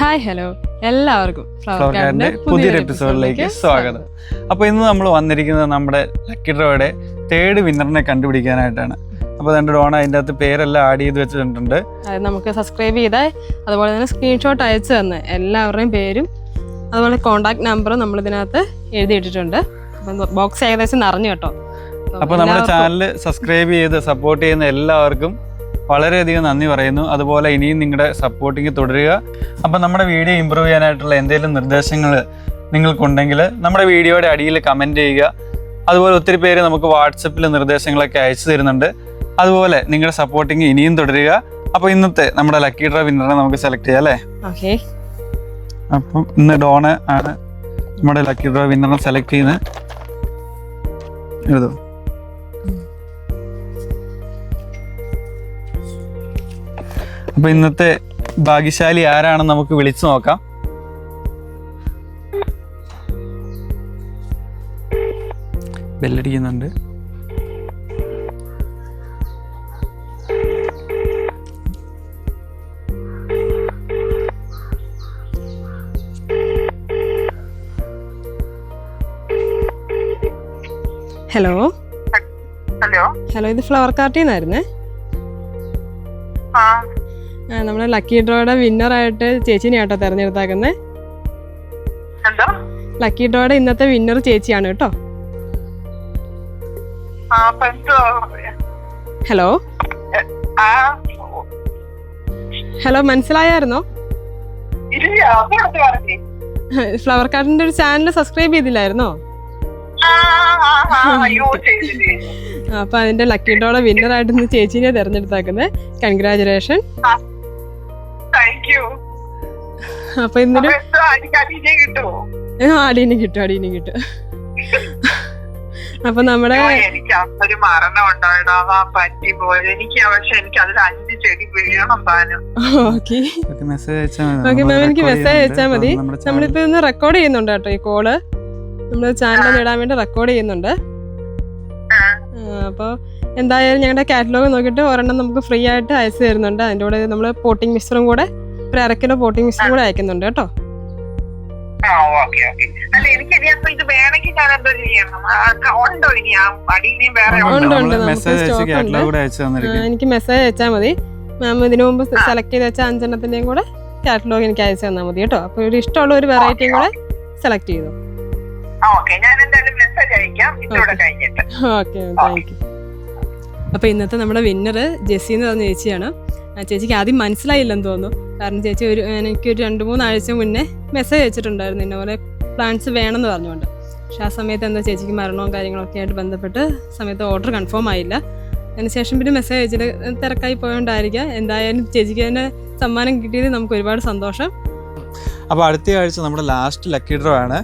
Hi hello എല്ലാവർക്കും flower ഗാർഡന്റെ പുതിയൊരു എപ്പിസോഡിലേക്ക് സ്വാഗതം. അപ്പോൾ ഇന്ന് നമ്മൾ വന്നിരിക്കുന്നത് നമ്മുടെ ലക്കി ഡ്രോയുടെ തേർഡ് വിന്നറിനെ കണ്ടുപിടിക്കാനായിട്ടാണ്. അപ്പോൾ രണ്ട് ഡോണ അതിന്റെ അകത്ത് പേരെല്ലാം ആഡ് ചെയ്ത് വെച്ചിട്ടുണ്ട്. അത് നമുക്ക് സബ്സ്ക്രൈബ് ചെയ്താൽ അതുപോലെ തന്നെ സ്ക്രീൻഷോട്ട് അയച്ചു തന്ന് എല്ലാവരുടെയും പേരും അതുപോലെ കോണ്ടാക്ട് നമ്പറും നമ്മൾ ഇതിനകത്ത് എഴുതിയിട്ടിട്ടുണ്ട്. അപ്പം ബോക്സ് ഏകദേശം നിറഞ്ഞു കേട്ടോ. അപ്പോൾ നമ്മുടെ ചാനൽ സബ്സ്ക്രൈബ് ചെയ്ത് സപ്പോർട്ട് ചെയ്യുന്ന എല്ലാവർക്കും വളരെയധികം നന്ദി പറയുന്നു. അതുപോലെ ഇനിയും നിങ്ങളുടെ സപ്പോർട്ടിങ് തുടരുക. അപ്പം നമ്മുടെ വീഡിയോ ഇമ്പ്രൂവ് ചെയ്യാനായിട്ടുള്ള എന്തെങ്കിലും നിർദ്ദേശങ്ങൾ നിങ്ങൾക്കുണ്ടെങ്കിൽ നമ്മുടെ വീഡിയോയുടെ അടിയിൽ കമന്റ് ചെയ്യുക. അതുപോലെ ഒത്തിരി പേര് നമുക്ക് വാട്സപ്പിൽ നിർദ്ദേശങ്ങളൊക്കെ അയച്ചു തരുന്നുണ്ട്. അതുപോലെ നിങ്ങളുടെ സപ്പോർട്ടിങ് ഇനിയും തുടരുക. അപ്പോൾ ഇന്നത്തെ നമ്മുടെ ലക്കി ഡ്രോ വിന്നറെ നമുക്ക് സെലക്ട് ചെയ്യാം അല്ലേ? ഓക്കെ അപ്പം ഇന്ന് ഡോണ് ആണ് നമ്മുടെ ലക്കി ഡ്രോ വിന്നറിനെ സെലക്ട് ചെയ്യുന്നത്. എഴുതും. അപ്പൊ ഇന്നത്തെ ഭാഗ്യശാലി ആരാണെന്ന് നമുക്ക് വിളിച്ചു നോക്കാം. ബെല്ലടിക്കുന്നുണ്ട്. ഹലോ ഹലോ ഹലോ ഇത് ഫ്ലവർ കാർട്ടിൽ നിന്നായിരുന്നേ? ആ നമ്മുടെ ലക്കി ഡ്രോയുടെ വിന്നറായിട്ട് ചേച്ചിനെ ആട്ടോ തിരഞ്ഞെടുത്താക്കുന്നത് എന്തോ? ലക്കി ഡ്രോയുടെ ഇന്നത്തെ വിന്നർ ചേച്ചിയാണ് കേട്ടോ. Hello hello മനസ്സിലായായിരുന്നോ? ഫ്ലവർ കാർഡിന്റെ ഒരു ചാനൽ സബ്സ്ക്രൈബ് ചെയ്തില്ലായിരുന്നോ? അപ്പൊ അതിന്റെ ലക്കി ഡ്രോയുടെ വിന്നറായിട്ട് ആയിട്ട് ചേച്ചിനെ തെരഞ്ഞെടുത്താക്കുന്നത് കൺഗ്രാചുലേഷൻ താങ്ക് യു അപ്പൊ എന്തിനും? അടീനെ കിട്ടും അടീനെ കിട്ടും. അപ്പൊ നമ്മുടെ എനിക്ക് അന്നൊരു മരണം ഉണ്ടായിടാവാ പറ്റി പോയത്. എനിക്ക് പക്ഷെ എനിക്ക് അതിൽ അഞ്ച് ചെടി വീഴണം താനും ഓക്കെ. മെസ്സേജ് അയച്ചാൽ ഓക്കെ മാം എനിക്ക് മെസ്സേജ് അയച്ചാൽ മതി. നമ്മളിപ്പോ ഇന്ന് റെക്കോർഡ് ചെയ്യുന്നുണ്ട് കേട്ടോ ഈ കോൾ നമ്മൾ ചാനലിൽ ഇടാൻ വേണ്ടി റെക്കോർഡ് ചെയ്യുന്നുണ്ട്. ആ. എന്തായാലും ഞങ്ങളുടെ കാറ്റലോഗ് നോക്കിയിട്ട് ഒരെണ്ണം നമുക്ക് ഫ്രീ ആയിട്ട് അയച്ചു തരുന്നുണ്ട്. അതിന്റെ കൂടെ നമ്മൾ പോട്ടിംഗ് മിക്സറും കൂടെ ഒരു അര കിലോ പോട്ടിംഗ് മിക്സറും കൂടെ അയക്കുന്നുണ്ട് കേട്ടോ. ആ ഓക്കെ ഓക്കെ അല്ല എനിക്ക് മെസ്സേജ് അയച്ച് കാറ്റലോഗ് കൂടെ അയച്ചു ആ, എനിക്ക് മെസ്സേജ് അയച്ചാൽ മതി. മാം ഇതിനു മുമ്പ് സെലക്ട് ചെയ്ത് വെച്ച അഞ്ചെണ്ണത്തിന്റെയും കൂടെ കാറ്റലോഗ് എനിക്ക് അയച്ചു തന്നാൽ മതി കേട്ടോ. അപ്പൊ ഒരു ഇഷ്ടമുള്ള ഒരു വെറൈറ്റിയും കൂടെ സെലക്ട് ചെയ്തു. ഓക്കെ ഞാൻ എന്തായാലും മെസ്സേജ് അയക്കാം. ഇതോടെ കഴിഞ്ഞിട്ട്. ഓക്കെ താങ്ക് യു അപ്പോൾ ഇന്നത്തെ നമ്മുടെ വിന്നർ ജെസ്സി എന്ന് പറഞ്ഞ ചേച്ചിയാണ്. ചേച്ചിക്ക് ആദ്യം മനസ്സിലായില്ലെന്ന് തോന്നുന്നു. കാരണം ചേച്ചി ഒരു എനിക്കൊരു രണ്ട് മൂന്നാഴ്ച മുന്നേ മെസ്സേജ് അയച്ചിട്ടുണ്ടായിരുന്നു ഇന്ന പോലെ പ്ലാൻസ് വേണമെന്ന് പറഞ്ഞുകൊണ്ട്. പക്ഷെ ആ സമയത്ത് എന്താ ചേച്ചിക്ക് മരണവും കാര്യങ്ങളൊക്കെ ആയിട്ട് ബന്ധപ്പെട്ട് സമയത്ത് ഓർഡർ കൺഫേം ആയില്ല. അതിനുശേഷം പിന്നെ മെസ്സേജ് അയച്ചിട്ട് തിരക്കായി പോയോണ്ടായിരിക്കാം. എന്തായാലും ചേച്ചിക്ക് തന്നെ സമ്മാനം കിട്ടിയത് നമുക്ക് ഒരുപാട് സന്തോഷം. അപ്പോൾ അടുത്ത ആഴ്ച നമ്മുടെ ലാസ്റ്റ് ലക്കി ഡ്രോ ആണ്.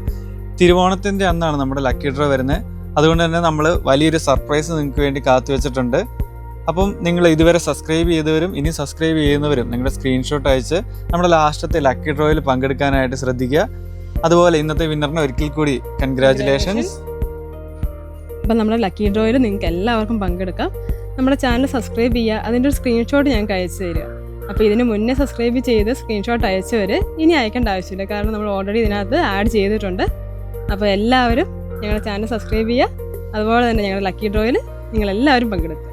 തിരുവോണത്തിന്റെ അന്നാണ് നമ്മുടെ ലക്കി ഡ്രോ വരുന്നത്. അതുകൊണ്ട് തന്നെ നമ്മൾ വലിയൊരു സർപ്രൈസ് നിങ്ങൾക്ക് വേണ്ടി കാത്തു വെച്ചിട്ടുണ്ട്. അപ്പം നിങ്ങൾ ഇതുവരെ സബ്സ്ക്രൈബ് ചെയ്തവരും ഇനി സബ്സ്ക്രൈബ് ചെയ്യുന്നവരും നിങ്ങളുടെ സ്ക്രീൻഷോട്ട് അയച്ച് നമ്മുടെ ലാസ്റ്റത്തെ ലക്കി ഡ്രോയിൽ പങ്കെടുക്കാനായിട്ട് ശ്രദ്ധിക്കുക. അതുപോലെ ഇന്നത്തെ വിന്നറിന് ഒരിക്കൽ കൂടി കൺഗ്രാറ്റുലേഷൻസ് അപ്പം നമ്മുടെ ലക്കി ഡ്രോയിൽ നിങ്ങൾക്ക് എല്ലാവർക്കും പങ്കെടുക്കാം. നമ്മുടെ ചാനൽ സബ്സ്ക്രൈബ് ചെയ്യുക അതിന്റെ ഒരു സ്ക്രീൻഷോട്ട് ഞങ്ങൾക്ക് അയച്ചു തരിക. അപ്പോൾ ഇതിന് മുന്നേ സബ്സ്ക്രൈബ് ചെയ്ത് സ്ക്രീൻഷോട്ട് അയച്ചവർ ഇനി അയക്കേണ്ട ആവശ്യമില്ല. കാരണം നമ്മൾ ഓൾറെഡി ഇതിനകത്ത് ആഡ് ചെയ്തിട്ടുണ്ട്. അപ്പോൾ എല്ലാവരും ഞങ്ങളുടെ ചാനൽ സബ്സ്ക്രൈബ് ചെയ്യുക. അതുപോലെ തന്നെ ഞങ്ങളുടെ ലക്കി ഡ്രോയിൽ നിങ്ങൾ എല്ലാവരും പങ്കെടുക്കുക.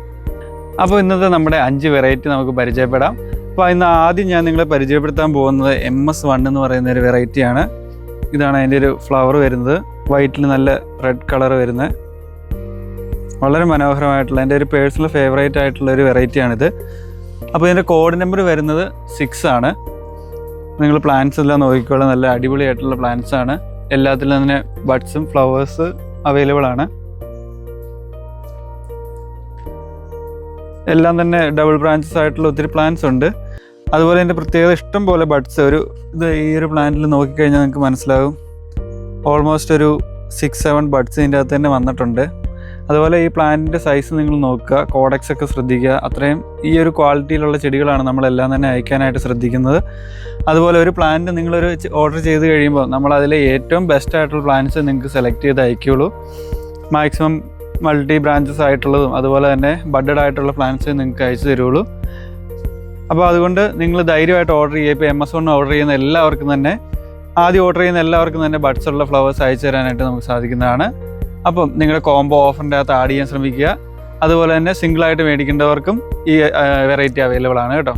അപ്പോൾ ഇന്നത്തെ നമ്മുടെ അഞ്ച് വെറൈറ്റി നമുക്ക് പരിചയപ്പെടാം. അപ്പോൾ ഇന്ന് ആദ്യം ഞാൻ നിങ്ങളെ പരിചയപ്പെടുത്താൻ പോകുന്നത് എം എസ് വൺ എന്ന് പറയുന്ന ഒരു വെറൈറ്റിയാണ് ഇതാണ് അതിന്റെ ഒരു ഫ്ലവർ വരുന്നത്. വൈറ്റിൽ നല്ല റെഡ് കളർ വരുന്നത്. വളരെ മനോഹരമായിട്ടുള്ള എന്റെ ഒരു പേഴ്സണൽ ഫേവറേറ്റ് ആയിട്ടുള്ള ഒരു വെറൈറ്റിയാണിത് അപ്പോൾ ഇതിന്റെ കോഡ് നമ്പർ വരുന്നത് സിക്സ് ആണ്. നിങ്ങൾ പ്ലാന്റ്സ് എല്ലാം നോക്കിക്കോളാം. നല്ല അടിപൊളിയായിട്ടുള്ള പ്ലാന്റ്സ് ആണ്. എല്ലാത്തിലും തന്നെ ബഡ്സും ഫ്ലവേഴ്സ് അവൈലബിൾ ആണ്. എല്ലാം തന്നെ ഡബിൾ ബ്രാഞ്ചസ് ആയിട്ടുള്ള ഒത്തിരി പ്ലാന്റ്സ് ഉണ്ട്. അതുപോലെ ഇതിന്റെ പ്രത്യേകത ഇഷ്ടം പോലെ ബഡ്സ്. ഒരു ഇത് ഈ ഒരു പ്ലാന്റിൽ നോക്കിക്കഴിഞ്ഞാൽ നിങ്ങൾക്ക് മനസ്സിലാകും ഓൾമോസ്റ്റ് ഒരു സിക്സ് സെവൻ ബഡ്സ് ഇതിന്റെ അകത്ത് തന്നെ വന്നിട്ടുണ്ട്. അതുപോലെ ഈ പ്ലാന്റിന്റെ സൈസ് നിങ്ങൾ നോക്കുക കോഡക്സ് ഒക്കെ ശ്രദ്ധിക്കുക. അത്രയും ഈ ഒരു ക്വാളിറ്റിയിലുള്ള ചെടികളാണ് നമ്മളെല്ലാം തന്നെ അയക്കാനായിട്ട് ശ്രദ്ധിക്കുന്നത്. അതുപോലെ ഒരു പ്ലാന്റ് നിങ്ങളൊരു ഓർഡർ ചെയ്ത് കഴിയുമ്പോൾ നമ്മൾ അതിലെ ഏറ്റവും ബെസ്റ്റ് ആയിട്ടുള്ള പ്ലാന്റ്സ് നിങ്ങൾക്ക് സെലക്ട് ചെയ്ത് അയക്കുകയുള്ളൂ. മാക്സിമം മൾട്ടി ബ്രാഞ്ചസ് ആയിട്ടുള്ളതും അതുപോലെ തന്നെ ബഡഡ് ആയിട്ടുള്ള പ്ലാന്റ്സ് നിങ്ങൾക്ക് അയച്ചു തരുള്ളൂ അപ്പോൾ അതുകൊണ്ട് നിങ്ങൾ ധൈര്യമായിട്ട് ഓർഡർ ചെയ്യുക. ഇപ്പോൾ എമസോണിൽ ഓർഡർ ചെയ്യുന്ന എല്ലാവർക്കും തന്നെ ആദ്യം ഓർഡർ ചെയ്യുന്ന എല്ലാവർക്കും തന്നെ ബഡ്സ് ഉള്ള ഫ്ലവേഴ്സ് അയച്ചു തരാനായിട്ട് നമുക്ക് സാധിക്കുന്നതാണ്. അപ്പം നിങ്ങളുടെ കോംബോ ഓഫറിന്റെ അകത്ത് ആഡ് ചെയ്യാൻ ശ്രമിക്കുക. അതുപോലെ തന്നെ സിംഗിളായിട്ട് മേടിക്കേണ്ടവർക്കും ഈ വെറൈറ്റി അവൈലബിൾ ആണ് കേട്ടോ.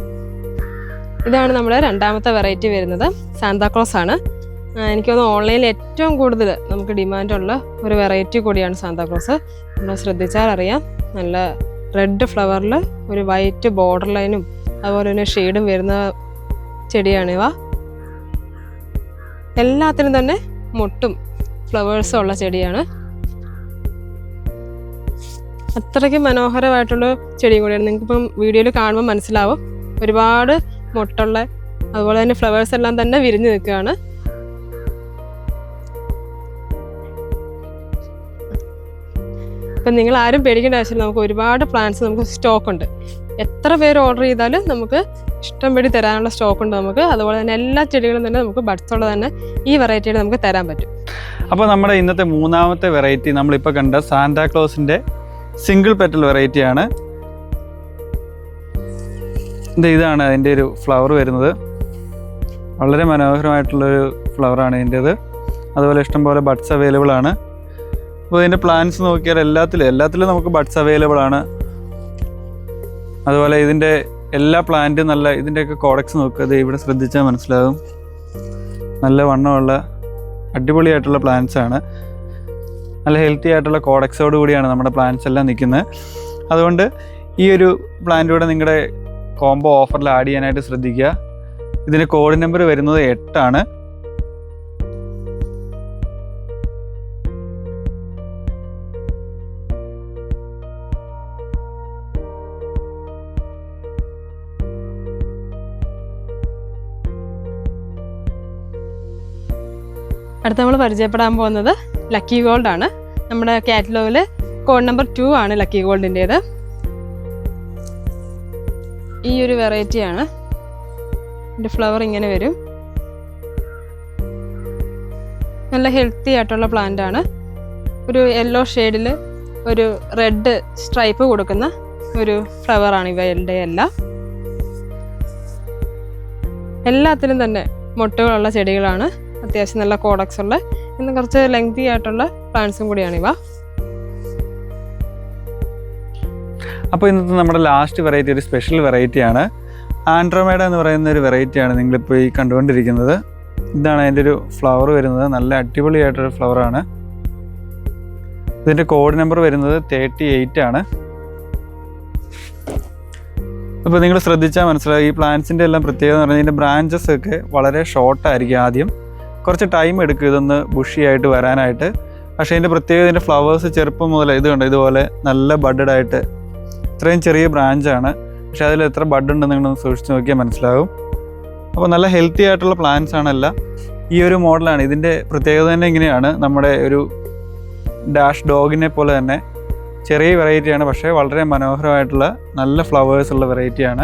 ഇതാണ് നമ്മുടെ രണ്ടാമത്തെ വെറൈറ്റി വരുന്നത്. സാന്താക്ലോസ് ആണ്. എനിക്ക് തോന്നുന്നു ഓൺലൈനിൽ ഏറ്റവും കൂടുതൽ നമുക്ക് ഡിമാൻഡുള്ള ഒരു വെറൈറ്റി കൂടിയാണ് സാന്താക്ലോസ് നമ്മൾ ശ്രദ്ധിച്ചാൽ അറിയാം. നല്ല റെഡ് ഫ്ലവറിൽ ഒരു വൈറ്റ് ബോർഡർ ലൈനും അതുപോലെ തന്നെ ഷെയ്ഡും വരുന്ന ചെടിയാണിവ എല്ലാത്തിനും തന്നെ മുട്ടും ഫ്ലവേഴ്സും ഉള്ള ചെടിയാണ്. അത്രയ്ക്ക് മനോഹരമായിട്ടുള്ള ചെടിയും കൂടിയാണ്. നിങ്ങൾക്കിപ്പം വീഡിയോയിൽ കാണുമ്പോൾ മനസ്സിലാവും. ഒരുപാട് മുട്ടുള്ള അതുപോലെ തന്നെ ഫ്ലവേഴ്സ് എല്ലാം തന്നെ വിരിഞ്ഞു നിൽക്കുകയാണ്. അപ്പം നിങ്ങൾ ആരും പേടിക്കേണ്ട ആവശ്യമില്ല. നമുക്ക് ഒരുപാട് പ്ലാന്റ്സ് നമുക്ക് സ്റ്റോക്ക് ഉണ്ട്. എത്ര പേര് ഓർഡർ ചെയ്താലും നമുക്ക് ഇഷ്ടം പേടി തരാനുള്ള സ്റ്റോക്ക് ഉണ്ട് നമുക്ക്. അതുപോലെ തന്നെ എല്ലാ ചെടികളും തന്നെ നമുക്ക് ബഡ്സുള്ള തന്നെ ഈ വെറൈറ്റിയിൽ നമുക്ക് തരാൻ പറ്റും. അപ്പോൾ നമ്മുടെ ഇന്നത്തെ മൂന്നാമത്തെ വെറൈറ്റി നമ്മളിപ്പോൾ കണ്ട സാന്താക്ലോസിന്റെ സിംഗിൾ പെറ്റൽ വെറൈറ്റി ആണ്. ഇതാണ് അതിന്റെ ഒരു ഫ്ലവർ വരുന്നത്. വളരെ മനോഹരമായിട്ടുള്ളൊരു ഫ്ലവറാണ് ഇതിന്റേത്. അതുപോലെ ഇഷ്ടംപോലെ ബഡ്സ് അവൈലബിൾ ആണ്. അപ്പോൾ ഇതിന്റെ പ്ലാന്റ്സ് നോക്കിയാൽ എല്ലാത്തിലും എല്ലാത്തിലും നമുക്ക് ബഡ്സ് അവൈലബിൾ ആണ്. അതുപോലെ ഇതിന്റെ എല്ലാ പ്ലാന്റും നല്ല ഇതിന്റെയൊക്കെ കോഡക്സ് നോക്കുക ഇത് ഇവിടെ ശ്രദ്ധിച്ചാൽ മനസ്സിലാകും നല്ല വണ്ണമുള്ള അടിപൊളിയായിട്ടുള്ള പ്ലാന്റ്സ് ആണ്. നല്ല ഹെൽത്തി ആയിട്ടുള്ള കോഡക്സോട് കൂടിയാണ് നമ്മുടെ പ്ലാന്റ്സ് എല്ലാം നിൽക്കുന്നത്. അതുകൊണ്ട് ഈ ഒരു പ്ലാന്റ് കൂടെ നിങ്ങളുടെ കോംബോ ഓഫറിൽ ആഡ് ചെയ്യാനായിട്ട് ശ്രദ്ധിക്കുക. ഇതിന്റെ കോഡ് നമ്പർ വരുന്നത് എട്ടാണ്. അടുത്ത നമ്മൾ പരിചയപ്പെടാൻ പോകുന്നത് ലക്കി ഗോൾഡ് ആണ്. നമ്മുടെ കാറ്റലോഗിൽ കോഡ് നമ്പർ ടു ആണ് ലക്കി ഗോൾഡിന്റേത് ഈ ഒരു വെറൈറ്റിയാണ് ഇതിന്റെ ഫ്ലവർ ഇങ്ങനെ വരും. നല്ല ഹെൽത്തി ആയിട്ടുള്ള പ്ലാന്റ് ആണ്. ഒരു യെല്ലോ ഷെയ്ഡിൽ ഒരു റെഡ് സ്ട്രൈപ്പ് കൊടുക്കുന്ന ഒരു ഫ്ലവറാണ് ഇവയുടെ എല്ലാം എല്ലാത്തിലും തന്നെ മുട്ടുകളുള്ള ചെടികളാണ്. അത്യാവശ്യം നല്ല കോഡക്സ് ഉള്ള ഇന്ന് കുറച്ച് ലെങ്തി ആയിട്ടുള്ള പ്ലാന്റ്സും കൂടിയാണ് ഇവ. അപ്പോൾ ഇന്നത്തെ നമ്മുടെ ലാസ്റ്റ് വെറൈറ്റി ഒരു സ്പെഷ്യൽ വെറൈറ്റിയാണ് ആൻഡ്രോമേഡ എന്ന് പറയുന്ന ഒരു വെറൈറ്റിയാണ് നിങ്ങളിപ്പോൾ ഈ കണ്ടുകൊണ്ടിരിക്കുന്നത്. ഇതാണ് അതിന്റെ ഒരു ഫ്ലവർ വരുന്നത്. നല്ല അടിപൊളിയായിട്ടൊരു ഫ്ലവറാണ് ഇതിന്റെ കോഡ് നമ്പർ വരുന്നത് തേർട്ടി എയ്റ്റ് ആണ്. അപ്പോൾ നിങ്ങൾ ശ്രദ്ധിച്ചാൽ മനസ്സിലായി ഈ പ്ലാന്റ്സിന്റെ എല്ലാം പ്രത്യേകത എന്ന് പറഞ്ഞാൽ ഇതിന്റെ ബ്രാഞ്ചസ് ഒക്കെ വളരെ ഷോർട്ടായിരിക്കും ആദ്യം. കുറച്ച് ടൈം എടുക്കും ഇതൊന്ന് ബുഷിയായിട്ട് വരാനായിട്ട്. പക്ഷേ ഇതിന്റെ പ്രത്യേകത ഇതിന്റെ ഫ്ലവേഴ്സ് ചെറുപ്പം മുതൽ ഇത് കണ്ടോ? ഇതുപോലെ നല്ല ബഡഡായിട്ട് ഇത്രയും ചെറിയ ബ്രാഞ്ചാണ് പക്ഷേ അതിൽ എത്ര ബഡ് ഉണ്ടെന്ന് നിങ്ങളൊന്ന് സൂക്ഷിച്ച് നോക്കിയാൽ മനസ്സിലാവും. അപ്പോൾ നല്ല ഹെൽത്തി ആയിട്ടുള്ള പ്ലാന്റ്സ് ആണല്ല. ഈ ഒരു മോഡലാണ് ഇതിന്റെ പ്രത്യേകത തന്നെ ഇങ്ങനെയാണ്. നമ്മുടെ ഒരു ഡാഷ് ഡോഗിനെ പോലെ തന്നെ ചെറിയ വെറൈറ്റിയാണ് പക്ഷേ വളരെ മനോഹരമായിട്ടുള്ള നല്ല ഫ്ലവേഴ്സ് ഉള്ള വെറൈറ്റിയാണ്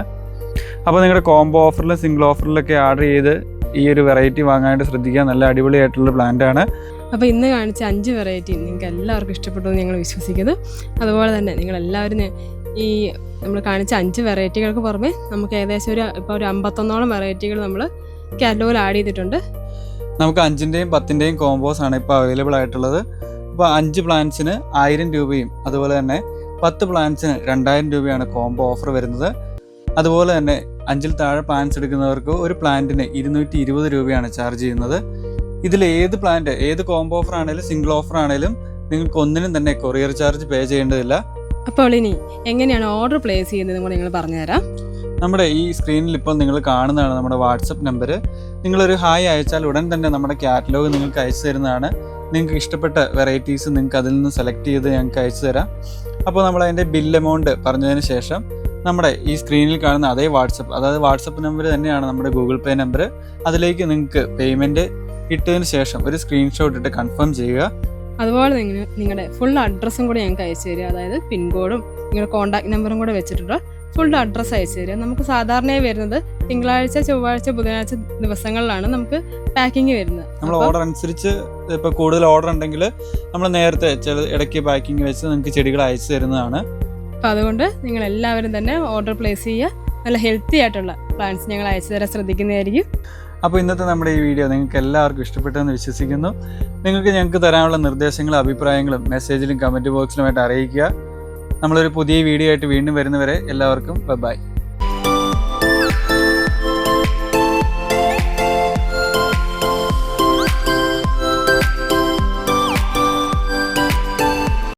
അപ്പോൾ നിങ്ങളുടെ കോംബോ ഓഫറിലും സിംഗിൾ ഓഫറിലൊക്കെ ഓർഡർ ചെയ്ത് ഈ ഒരു വെറൈറ്റി വാങ്ങാനായിട്ട് ശ്രദ്ധിക്കുക. നല്ല അടിപൊളിയായിട്ടുള്ള പ്ലാന്റ് ആണ്. അപ്പോൾ ഇന്ന് കാണിച്ച അഞ്ച് വെറൈറ്റി നിങ്ങൾക്ക് എല്ലാവർക്കും ഇഷ്ടപ്പെട്ടു എന്ന് ഞങ്ങൾ വിശ്വസിക്കുന്നു. അതുപോലെ തന്നെ നിങ്ങൾ എല്ലാവരും ഈ നമ്മൾ കാണിച്ച അഞ്ച് വെറൈറ്റികൾക്ക് പുറമെ നമുക്ക് ഏകദേശം ഒരു ഇപ്പോൾ ഒരു അമ്പത്തൊന്നോളം വെറൈറ്റികൾ നമ്മൾ കാറ്റലോഗിൽ ആഡ് ചെയ്തിട്ടുണ്ട്. നമുക്ക് അഞ്ചിന്റെയും പത്തിന്റെയും കോമ്പോസ് ആണ് ഇപ്പോൾ അവൈലബിൾ ആയിട്ടുള്ളത്. അപ്പോൾ അഞ്ച് പ്ലാൻസിന് ആയിരം രൂപയും അതുപോലെ തന്നെ പത്ത് പ്ലാൻസിന് രണ്ടായിരം രൂപയാണ് കോംബോ ഓഫർ വരുന്നത്. അതുപോലെ തന്നെ അഞ്ചിൽ താഴെ പ്ലാൻസ് എടുക്കുന്നവർക്ക് ഒരു പ്ലാന്റിന് ഇരുന്നൂറ്റി ഇരുപത് രൂപയാണ് ചാർജ് ചെയ്യുന്നത്. ഇതിൽ ഏത് പ്ലാന്റ് ഏത് കോംബോ ഓഫർ ആണെങ്കിലും സിംഗിൾ ഓഫർ ആണെങ്കിലും നിങ്ങൾക്ക് ഒന്നിനും തന്നെ കൊറിയർ ചാർജ് പേ ചെയ്യേണ്ടതില്ല. അപ്പോൾ ഇനി എങ്ങനെയാണ് ഓർഡർ പ്ലേസ് ചെയ്യുന്നത് കൂടെ നിങ്ങൾ പറഞ്ഞുതരാം. നമ്മുടെ ഈ സ്ക്രീനിൽ ഇപ്പോൾ നിങ്ങൾ കാണുന്നതാണ് നമ്മുടെ വാട്സപ്പ് നമ്പർ നിങ്ങളൊരു ഹായ് അയച്ചാൽ ഉടൻ തന്നെ നമ്മുടെ കാറ്റലോഗ് നിങ്ങൾക്ക് അയച്ചു തരുന്നതാണ്. നിങ്ങൾക്ക് ഇഷ്ടപ്പെട്ട വെറൈറ്റീസ് നിങ്ങൾക്ക് അതിൽ നിന്ന് സെലക്ട് ചെയ്ത് ഞങ്ങൾക്ക് അയച്ചു തരാം. അപ്പോൾ നമ്മൾ അതിന്റെ ബിൽ എമൗണ്ട് പറഞ്ഞതിന് ശേഷം നമ്മുടെ ഈ സ്ക്രീനിൽ കാണുന്ന അതേ വാട്സപ്പ് അതായത് വാട്സപ്പ് നമ്പർ തന്നെയാണ് നമ്മുടെ ഗൂഗിൾ പേ നമ്പർ. അതിലേക്ക് നിങ്ങൾക്ക് പേയ്മെന്റ് ഇട്ടതിന് ശേഷം ഒരു സ്ക്രീൻഷോട്ട് ഇട്ട് കൺഫേം ചെയ്യുക. അതുപോലെ നിങ്ങൾ നിങ്ങളുടെ ഫുൾ അഡ്രസ്സും കൂടി ഞങ്ങൾക്ക് അയച്ചു തരിക. അതായത് പിൻകോഡും നിങ്ങളുടെ കോൺടാക്ട് നമ്പറും കൂടെ വെച്ചിട്ടുള്ള ഫുൾ അഡ്രസ്സ് അയച്ചു തരിക. നമുക്ക് സാധാരണയായി വരുന്നത് തിങ്കളാഴ്ച ചൊവ്വാഴ്ച ബുധനാഴ്ച ദിവസങ്ങളിലാണ് നമുക്ക് പാക്കിംഗ് വരുന്നത്. നമ്മൾ ഓർഡർ അനുസരിച്ച് ഇപ്പോൾ കൂടുതൽ ഓർഡർ ഉണ്ടെങ്കിൽ നമ്മൾ നേരത്തെ ചില ഇടയ്ക്ക് പാക്കിംഗ് വെച്ച് നിങ്ങൾക്ക് ചെടികൾ അയച്ചു തരുന്നതാണ്. അപ്പോൾ അതുകൊണ്ട് നിങ്ങൾ എല്ലാവരും തന്നെ ഓർഡർ പ്ലേസ് ചെയ്യുക. നല്ല ഹെൽത്തി ആയിട്ടുള്ള പ്ലാന്റ്സ് ഞങ്ങൾ അയച്ചു തരാൻ ശ്രദ്ധിക്കുന്നതായിരിക്കും. അപ്പോൾ ഇന്നത്തെ നമ്മുടെ ഈ വീഡിയോ നിങ്ങൾക്ക് എല്ലാവർക്കും ഇഷ്ടപ്പെട്ടെന്ന് വിശ്വസിക്കുന്നു. നിങ്ങൾക്ക് ഞങ്ങൾക്ക് തരാനുള്ള നിർദ്ദേശങ്ങളും അഭിപ്രായങ്ങളും മെസ്സേജിലും കമന്റ് ബോക്സിലുമായിട്ട് അറിയിക്കുക. നമ്മളൊരു പുതിയ വീഡിയോ ആയിട്ട് വീണ്ടും വരുന്നവരെ എല്ലാവർക്കും ബൈ